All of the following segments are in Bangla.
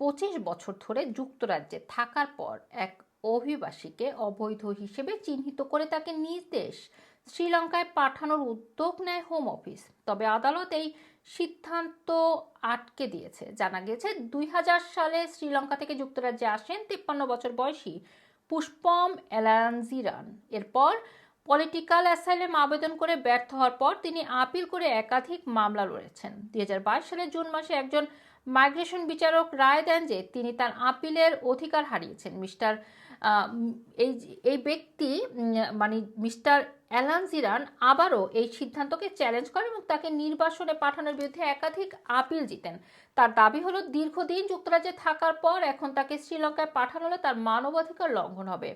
পঁচিশ বছর ধরে যুক্তরাজ্যে থাকার পর এক অভিবাসীকে অবৈধ হিসেবে চিহ্নিত করে তাকে নিজ দেশ শ্রীলঙ্কায় পাঠানোর উদ্যোগ নেয় হোম অফিস তবে আদালত এই সিদ্ধান্ত আটকে দিয়েছে। জানা গেছে দুই হাজার সালে শ্রীলঙ্কা থেকে যুক্তরাজ্যে আসেন তিপ্পান্ন বছর বয়সী পুষ্পম এলানজিরান। এরপর পলিটিক্যাল অ্যাসাইলেম আবেদন করে ব্যর্থ হওয়ার পর তিনি আপিল করে একাধিক মামলা লড়েছেন। দু হাজার বাইশ সালের জুন মাসে একজন মাইগ্রেশন বিচারক রায় দেন যে তিনি তার আপিলের অধিকার হারিয়েছেন। মিস্টার এই এই ব্যক্তি মানে মিস্টার অ্যালানজিরান আবারও এই সিদ্ধান্তকে চ্যালেঞ্জ করেন এবং তাকে নির্বাসনে পাঠানোর বিরুদ্ধে একাধিক আপিল জিতেন। তার দাবি হলো, দীর্ঘদিন যুক্তরাজ্যে থাকার পর এখন তাকে শ্রীলঙ্কায় পাঠানো হলে তার মানবাধিকার লঙ্ঘন হবে।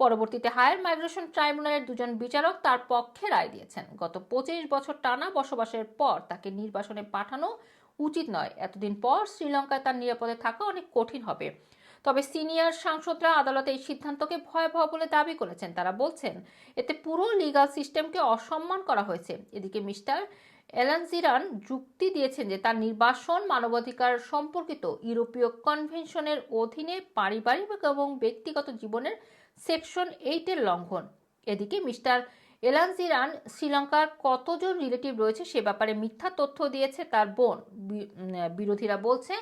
পরবর্তীতে হায়ার মাইগ্রেশন ট্রাইব্যুনালের দুজন বিচারক তার পক্ষে রায় দিয়েছেন। গত পঁচিশ বছর টানা বসবাসের পর তাকে নির্বাসনে পাঠানো উচিত নয়। এতদিন পর শ্রীলঙ্কায় তার নিরাপদে থাকা অনেক কঠিন হবে। তবে সিনিয়র সাংসদরা আদালতে এই সিদ্ধান্তকে ভয়াবহ বলে দাবি করেছেন। তারা বলছেন, এতে পুরো লিগাল সিস্টেমকে অসম্মান করা হয়েছে। এদিকে মিস্টার এলানজিরান যুক্তি দিয়েছেন যে তার নির্বাসন মানবাধিকার সম্পর্কিত ইউরোপীয় কনভেনশনের অধীনে পারিবারিক এবং ব্যক্তিগত জীবনের সেকশন এইটের লঙ্ঘন। এদিকে মিস্টার এলানজিরান শ্রীলঙ্কার কতজন রিলেটিভ রয়েছে সে ব্যাপারে মিথ্যা তথ্য দিয়েছে তার বোন। বিরোধীরা বলছে,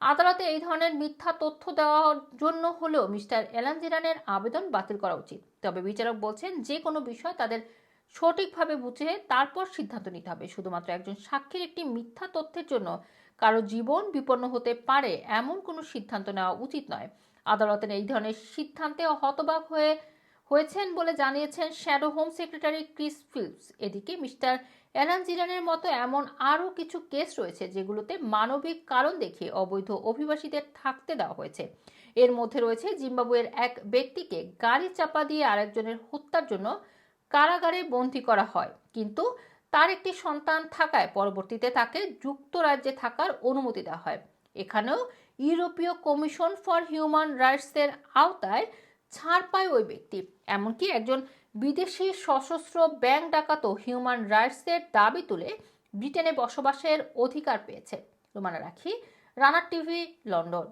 আদালতে এই ধরনের মিথ্যা তথ্য দেওয়ার জন্য হলেও মিস্টার এলানজিরানের আবেদন বাতিল করা উচিত। তবে বিচারক বলছেন, যে কোনো বিষয় তাদের সঠিকভাবে বুঝে তারপর সিদ্ধান্ত নিতে হবে। শুধুমাত্র একজন সাক্ষীর একটি মিথ্যা তথ্যের জন্য কারও জীবন বিপন্ন হতে পারে এমন কোনো সিদ্ধান্ত নেওয়া উচিত নয়। আদালতের এই ধরনের সিদ্ধান্তে হতবাক হয়ে হয়েছেন বলে জানিয়েছেন shadow home secretary Chris Philps. এদিকে মিস্টার অ্যালান জিরানের মতো এমন আরও কিছু কেস রয়েছে যেগুলোতে মানবিক কারণ দেখিয়ে অবৈধ অভিবাসীদের থাকতে দেওয়া হয়েছে। এর মধ্যে রয়েছে জিম্বাবুয়ের এক ব্যক্তিকে গাড়ি চাপা দিয়ে আরেকজনের হত্যার জন্য কারাগারে বন্দী করা হয়। কিন্তু তার একটি সন্তান থাকায় পরবর্তীতে তাকে যুক্তরাজ্যে থাকার অনুমতি দেওয়া হয়। এখানেও ইউরোপীয় কমিশন ফর হিউম্যান রাইটসের আওতায় ছাড় পায় ওই ব্যক্তি। এমনকি একজন বিদেশি সশস্ত্র ব্যাংক ডাকাতও হিউম্যান রাইটসের দাবি তুলে ব্রিটেনে বসবাসের অধিকার পেয়েছে। রোমানা রাখি রানার টিভি, লন্ডন।